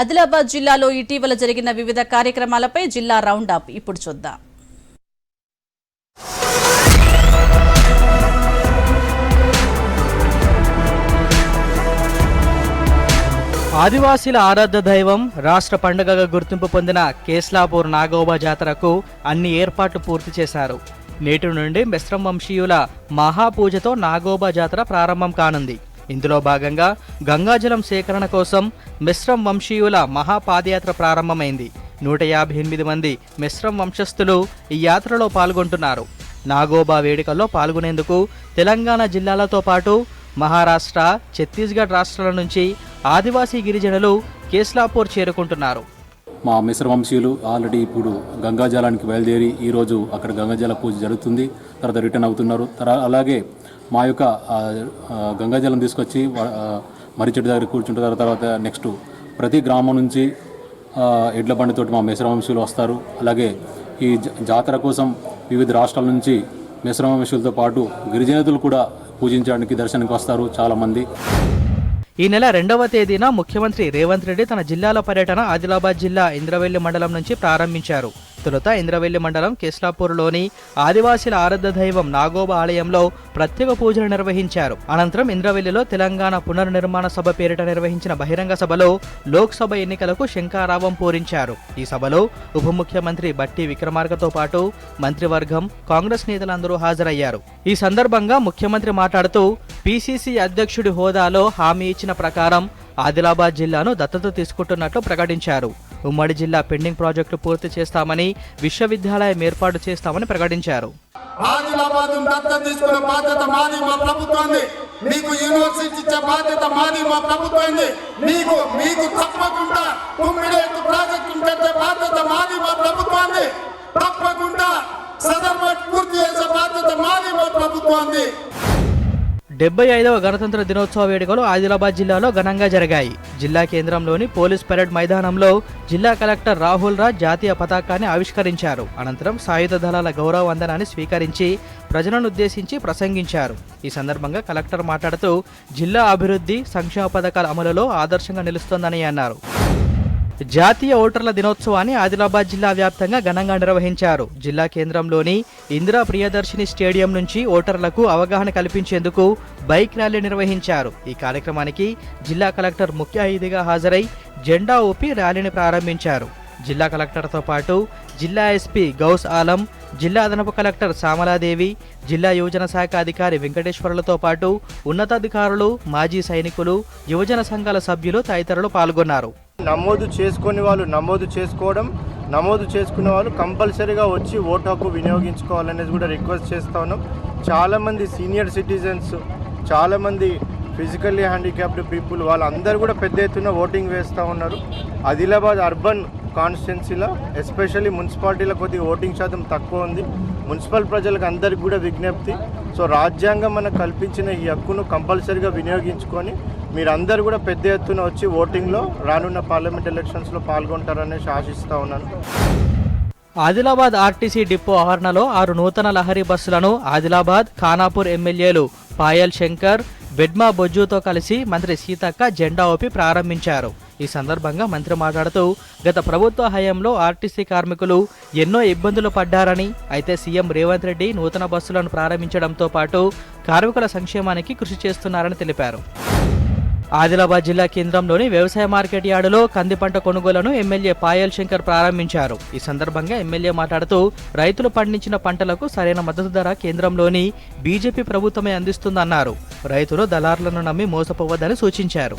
ఆదిలాబాద్ జిల్లాలో ఇటీవల జరిగిన వివిధ కార్యక్రమాలపై జిల్లా రౌండ్ అప్. ఇప్పుడు చూద్దాం. ఆదివాసీల ఆరాధ్య దైవం రాష్ట్ర పండుగగా గుర్తింపు పొందిన కేస్లాపూర్ నాగోబా జాతరకు అన్ని ఏర్పాట్లు పూర్తి చేశారు. నేటి నుండి మిశ్రం వంశీయుల మహాపూజతో నాగోబా జాతర ప్రారంభం కానుంది. ఇందులో భాగంగా గంగాజలం సేకరణ కోసం మిశ్రం వంశీయుల మహాపాదయాత్ర ప్రారంభమైంది. నూట యాభై ఎనిమిది మంది మిశ్రం వంశస్థులు ఈ యాత్రలో పాల్గొంటున్నారు. నాగోబా వేడుకల్లో పాల్గొనేందుకు తెలంగాణ జిల్లాలతో పాటు మహారాష్ట్ర ఛత్తీస్గఢ్ రాష్ట్రాల నుంచి ఆదివాసీ గిరిజనులు కేస్లాపూర్ చేరుకుంటున్నారు. మా మిశ్ర వంశీయులు ఆల్రెడీ ఇప్పుడు గంగాజలానికి బయలుదేరి ఈరోజు అక్కడ గంగాజల పూజ జరుగుతుంది. తర్వాత రిటర్న్ అవుతున్నారు. అలాగే మా యొక్క గంగాజలం తీసుకొచ్చి మర్రి చెట్టు దగ్గర కూర్చుంటారు తర్వాత నెక్స్ట్ ప్రతి గ్రామం నుంచి ఎడ్ల బండితోటి మా మిశ్రవంశీయులు వస్తారు. అలాగే ఈ జాతర కోసం వివిధ రాష్ట్రాల నుంచి మిశ్రవంశీయులతో పాటు గిరిజనతులు కూడా పూజించడానికి దర్శనానికి వస్తారు చాలామంది. ఈ నెల రెండవ తేదీన ముఖ్యమంత్రి రేవంత్ రెడ్డి తన జిల్లాల పర్యటన ఆదిలాబాద్ జిల్లా ఇంద్రవెల్లి మండలం నుంచి ప్రారంభించారు. తొలుత ఇంద్రవెల్లి మండలం కిస్లాపూర్లోని ఆదివాసీల ఆరాధ దైవం నాగోబా ఆలయంలో ప్రత్యేక పూజలు నిర్వహించారు. అనంతరం ఇంద్రవెల్లిలో తెలంగాణ పునర్నిర్మాణ సభ పేరిట నిర్వహించిన బహిరంగ సభలో లోక్సభ ఎన్నికలకు శంకారావం పూరించారు. ఈ సభలో ఉప ముఖ్యమంత్రి బట్టి విక్రమార్కతో పాటు మంత్రివర్గం కాంగ్రెస్ నేతలందరూ హాజరయ్యారు. ఈ సందర్భంగా ముఖ్యమంత్రి మాట్లాడుతూ పిసిసి అధ్యక్షుడి హోదాలో హామీ ఇచ్చిన ప్రకారం ఆదిలాబాద్ జిల్లాను దత్తత తీసుకుంటున్నట్లు ప్రకటించారు. ఉమ్మడి జిల్లా పెండింగ్ ప్రాజెక్టులు పూర్తి చేస్తామని విశ్వవిద్యాలయం ఏర్పాటు చేస్తామని ప్రకటించారు. మీకు యూనివర్సిటీ ఇచ్చే బాధ్యత మాది మా ప్రభుత్వాన్ని. మీకు మీకు తప్పకుండా ప్రాజెక్టు బాధ్యత మాది మా ప్రభుత్వాన్ని. తప్పకుండా సదర్ పూర్తి చేసే బాధ్యత మాది మా ప్రభుత్వాన్ని. డెబ్బై ఐదవ గణతంత్ర దినోత్సవ వేడుకలు ఆదిలాబాద్ జిల్లాలో ఘనంగా జరిగాయి. జిల్లా కేంద్రంలోని పోలీస్ పెరేడ్ మైదానంలో జిల్లా కలెక్టర్ రాహుల్ రాజ్ జాతీయ పతాకాన్ని ఆవిష్కరించారు. అనంతరం సాయుధ దళాల గౌరవ వందనాన్ని స్వీకరించి ప్రజలను ఉద్దేశించి ప్రసంగించారు. ఈ సందర్భంగా కలెక్టర్ మాట్లాడుతూ జిల్లా అభివృద్ధి సంక్షేమ పథకాల అమలులో ఆదర్శంగా నిలుస్తోందని అన్నారు. జాతీయ ఓటర్ల దినోత్సవాన్ని ఆదిలాబాద్ జిల్లా వ్యాప్తంగా ఘనంగా నిర్వహించారు. జిల్లా కేంద్రంలోని ఇందిరా ప్రియదర్శిని స్టేడియం నుంచి ఓటర్లకు అవగాహన కల్పించేందుకు బైక్ ర్యాలీ నిర్వహించారు. ఈ కార్యక్రమానికి జిల్లా కలెక్టర్ ముఖ్య అతిథిగా హాజరై జెండా ఊపి ర్యాలీని ప్రారంభించారు. జిల్లా కలెక్టర్తో పాటు జిల్లా ఎస్పీ గౌస్ ఆలం జిల్లా అదనపు కలెక్టర్ శ్యామలాదేవి జిల్లా యువజన శాఖ అధికారి వెంకటేశ్వర్లతో పాటు ఉన్నతాధికారులు మాజీ సైనికులు యువజన సంఘాల సభ్యులు తదితరులు పాల్గొన్నారు. నమోదు చేసుకుని వాళ్ళు నమోదు చేసుకోవడం నమోదు చేసుకున్న వాళ్ళు కంపల్సరీగా వచ్చి ఓటు హక్కు వినియోగించుకోవాలనేది కూడా రిక్వెస్ట్ చేస్తా ఉన్నాం. చాలామంది సీనియర్ సిటిజన్స్ చాలామంది ఫిజికల్లీ హ్యాండిక్యాప్డ్ పీపుల్ వాళ్ళందరూ కూడా పెద్ద ఎత్తున ఓటింగ్ వేస్తూ ఉన్నారు. ఆదిలాబాద్ అర్బన్ కాన్స్టిట్యున్సీలో ఎస్పెషల్లీ మున్సిపాలిటీలో కొద్దిగా ఓటింగ్ శాతం తక్కువ ఉంది. మున్సిపల్ ప్రజలకు అందరికి కూడా విజ్ఞప్తి. సో రాజ్యాంగం మనకు కల్పించిన ఈ హక్కును కంపల్సరీగా వినియోగించుకొని మీరందరూ కూడా పెద్ద ఎత్తున వచ్చి ఓటింగ్లో రానున్న పార్లమెంట్ ఎలక్షన్స్లో పాల్గొంటారనేసి ఆశిస్తూ ఉన్నాను. ఆదిలాబాద్ ఆర్టీసీ డిపో ఆవరణలో ఆరు నూతన లహరి బస్సులను ఆదిలాబాద్ ఖానాపూర్ ఎమ్మెల్యేలు పాయల్ శంకర్ బెడ్మా బొజ్జుతో కలిసి మంత్రి సీతక్క జెండా ఊపి ప్రారంభించారు. ఈ సందర్భంగా మంత్రి మాట్లాడుతూ గత ప్రభుత్వ హయాంలో ఆర్టీసీ కార్మికులు ఎన్నో ఇబ్బందులు పడ్డారని అయితే సీఎం రేవంత్ రెడ్డి నూతన బస్సులను ప్రారంభించడంతో పాటు కార్మికుల సంక్షేమానికి కృషి చేస్తున్నారని తెలిపారు. ఆదిలాబాద్ జిల్లా కేంద్రంలోని వ్యవసాయ మార్కెట్ యార్డులో కంది పంట కొనుగోలను ఎమ్మెల్యే పాయల్ శంకర్ ప్రారంభించారు. ఈ సందర్భంగా ఎమ్మెల్యే మాట్లాడుతూ రైతులు పండించిన పంటలకు సరైన మద్దతు ధర కేంద్రంలోని బీజేపీ ప్రభుత్వమే అందిస్తుందన్నారు. రైతులు దళారులను నమ్మి మోసపోవద్దని సూచించారు.